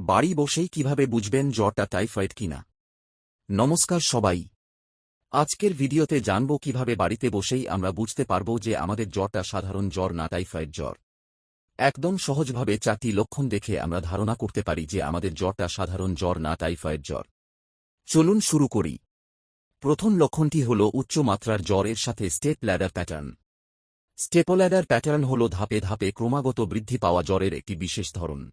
বাড়ি বসেই কীভাবে বুঝবেন জ্বরটা টাইফয়েড কিনা? নমস্কার সবাই। আজকের ভিডিওতে জানব কীভাবে বাড়িতে বসেই আমরা বুঝতে পারব যে আমাদের জ্বরটা সাধারণ জ্বর না টাইফয়েড জ্বর। একদম সহজভাবে চারটি লক্ষণ দেখে আমরা ধারণা করতে পারি যে আমাদের জ্বরটা সাধারণ জ্বর না টাইফয়েড জ্বর। চলুন শুরু করি। প্রথম লক্ষণটি হল উচ্চ মাত্রার জ্বরের সাথে step ladder pattern. Stepladder pattern হল ধাপে ধাপে ক্রমাগত বৃদ্ধি পাওয়া জ্বরের একটি বিশেষ ধরন।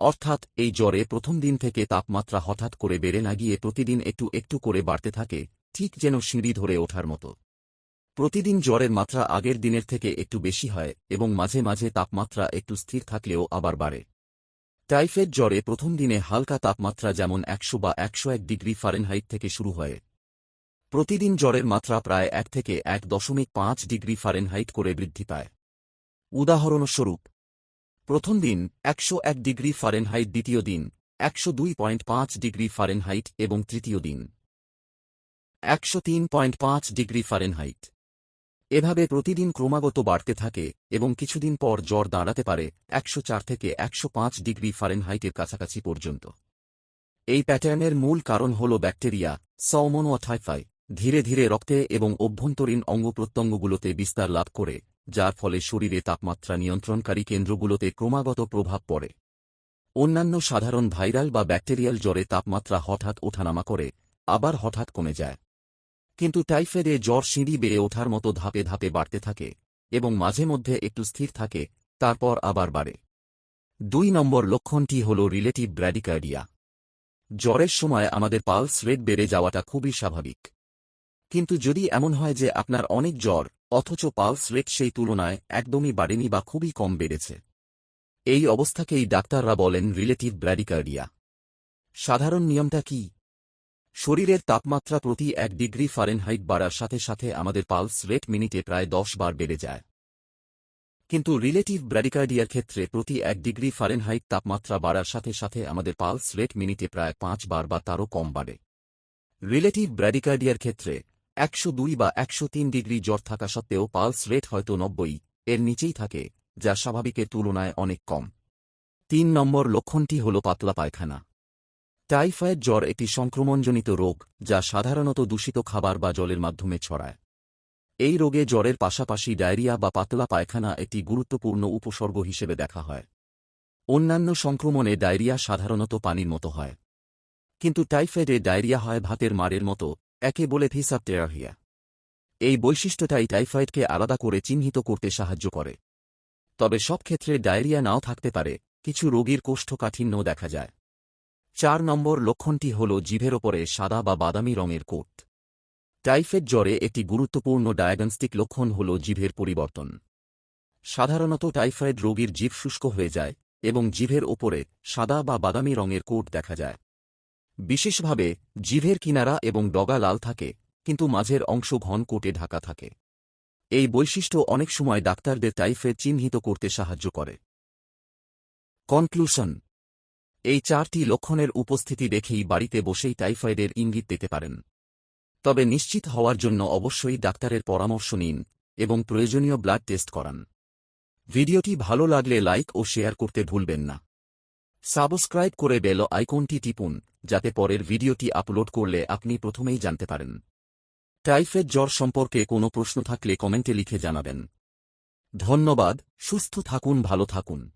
অর্থাৎ, এই জ্বরে প্রথম দিন থেকে তাপমাত্রা হঠাৎ করে বেড়ে না গিয়ে প্রতিদিন একটু একটু করে বাড়তে থাকে, ঠিক যেন সিঁড়ি ধরে ওঠার মতো। প্রতিদিন জ্বরের মাত্রা আগের দিনের থেকে একটু বেশি হয় এবং মাঝে মাঝে তাপমাত্রা একটু স্থির থাকলেও আবার বাড়ে। টাইফয়েড জ্বরে প্রথম দিনে হালকা তাপমাত্রা যেমন একশো বা একশো এক ডিগ্রি ফারেনহাইট থেকে শুরু হয়। প্রতিদিন জ্বরের মাত্রা প্রায় এক থেকে এক দশমিক পাঁচ ডিগ্রি ফারেনহাইট করে বৃদ্ধি পায়। উদাহরণস্বরূপ প্রথম দিন, একশো এক ডিগ্রি ফারেনহাইট, দ্বিতীয় দিন, একশো দুই পয়েন্ট পাঁচ ডিগ্রি ফারেনহাইট এবং তৃতীয় দিন। একশো তিন পয়েন্ট পাঁচ ডিগ্রি ফারেনহাইট। এভাবে প্রতিদিন ক্রমাগত বাড়তে থাকে এবং কিছুদিন পর জ্বর দাঁড়াতে পারে একশো চার থেকে একশো পাঁচ ডিগ্রি ফারেনহাইটের কাছাকাছি পর্যন্ত। এই প্যাটার্নের মূল কারণ হল ব্যাকটেরিয়া সৌমনোথাইফাই ধীরে ধীরে রক্তে এবং অভ্যন্তরীণ অঙ্গ প্রত্যঙ্গগুলোতে বিস্তার লাভ করে। যার ফলে শরীরে তাপমাত্রা নিয়ন্ত্রণকারী কেন্দ্রগুলোতে ক্রমাগত প্রভাব পড়ে। অন্যান্য সাধারণ ভাইরাল বা ব্যাকটেরিয়াল জ্বরে তাপমাত্রা হঠাৎ ওঠানামা করে, আবার হঠাৎ কমে যায়। কিন্তু টাইফয়েডে জ্বর সিঁড়ি বেড়ে ওঠার মতো ধাপে ধাপে বাড়তে থাকে এবং মাঝে মধ্যে একটু স্থির থাকে, তারপর আবার বাড়ে। দুই নম্বর লক্ষণটি হল রিলেটিভ ব্র্যাডিকার্ডিয়া। জ্বরের সময় আমাদের পালস রেট বেড়ে যাওয়াটা খুবই স্বাভাবিক। কিন্তু যদি এমন হয় যে আপনার অনেক জ্বর অথচ পালস রেট সেই তুলনায় একদমই বাড়েনি বা খুবই কম বেড়েছে। এই অবস্থাকেই ডাক্তাররা বলেন রিলেটিভ ব্র্যাডিকার্ডিয়া। সাধারণ নিয়মটা কি? শরীরের তাপমাত্রা প্রতি এক ডিগ্রি ফারেনহাইট বাড়ার সাথে সাথে আমাদের পালস রেট মিনিটে প্রায় দশ বার বেড়ে যায়। কিন্তু রিলেটিভ ব্র্যাডিকার্ডিয়ার ক্ষেত্রে প্রতি এক ডিগ্রি ফারেনহাইট তাপমাত্রা বাড়ার সাথে সাথে আমাদের পালস রেট মিনিটে প্রায় পাঁচ বার বা তারও কম বাড়ে। রিলেটিভ ব্র্যাডিকার্ডিয়ার ক্ষেত্রে একশো দুই বা একশো তিন ডিগ্রি জ্বর থাকা সত্ত্বেও পালস রেট হয়তো নব্বই, এর নিচেই থাকে, যা স্বাভাবিকের তুলনায় অনেক কম। তিন নম্বর লক্ষণটি হল পাতলা পায়খানা। টাইফয়েড জ্বর একটি সংক্রমণজনিত রোগ, যা সাধারণত দূষিত খাবার বা জলের মাধ্যমে ছড়ায়। এই রোগে জ্বরের পাশাপাশি ডায়রিয়া বা পাতলা পায়খানা একটি গুরুত্বপূর্ণ উপসর্গ হিসেবে দেখা হয়। অন্যান্য সংক্রমণে ডায়রিয়া সাধারণত পানির মতো হয়। কিন্তু টাইফয়েডে ডায়রিয়া হয় ভাতের মারের মতো একে বলে ফিসাপটেরাহিয়া এই বৈশিষ্ট্যটাই টাইফয়েডকে আলাদা করে চিহ্নিত করতে সাহায্য করে। তবে সব ক্ষেত্রে ডায়রিয়া নাও থাকতে পারে, কিছু রোগীর কোষ্ঠকাঠিন্য দেখা যায়। চার নম্বর লক্ষণটি হল জিভের ওপরে সাদা বা বাদামি রঙের কোট। টাইফয়েড জ্বরে একটি গুরুত্বপূর্ণ ডায়াগনস্টিক লক্ষণ হল জিভের পরিবর্তন। সাধারণত টাইফয়েড রোগীর জিভ শুষ্ক হয়ে যায় এবং জিভের ওপরে সাদা বা বাদামি রঙের কোট দেখা যায়। বিশেষভাবে জিভের কিনারা এবং ডগা লাল থাকে, কিন্তু মাঝের অংশ ঘন কোটে ঢাকা থাকে। এই বৈশিষ্ট্য অনেক সময় ডাক্তারদের টাইফয়েড চিহ্নিত করতে সাহায্য করে। কনক্লুশন। এই চারটি লক্ষণের উপস্থিতি দেখেই বাড়িতে বসেই টাইফয়েডের ইঙ্গিত দিতে পারেন। তবে নিশ্চিত হওয়ার জন্য অবশ্যই ডাক্তারের পরামর্শ নিন এবং প্রয়োজনীয় ব্লাড টেস্ট করান। ভিডিওটি ভালো লাগলে লাইক ও শেয়ার করতে ভুলবেন না। সাবস্ক্রাইব করে বেল আইকনটি টিপুন, যাতে পরের ভিডিওটি আপলোড করলে আপনি প্রথমেই জানতে পারেন। টাইফয়েড জ্বর সম্পর্কে কোনো প্রশ্ন থাকলে কমেন্টে লিখে জানাবেন। ধন্যবাদ, সুস্থ থাকুন, ভালো থাকুন।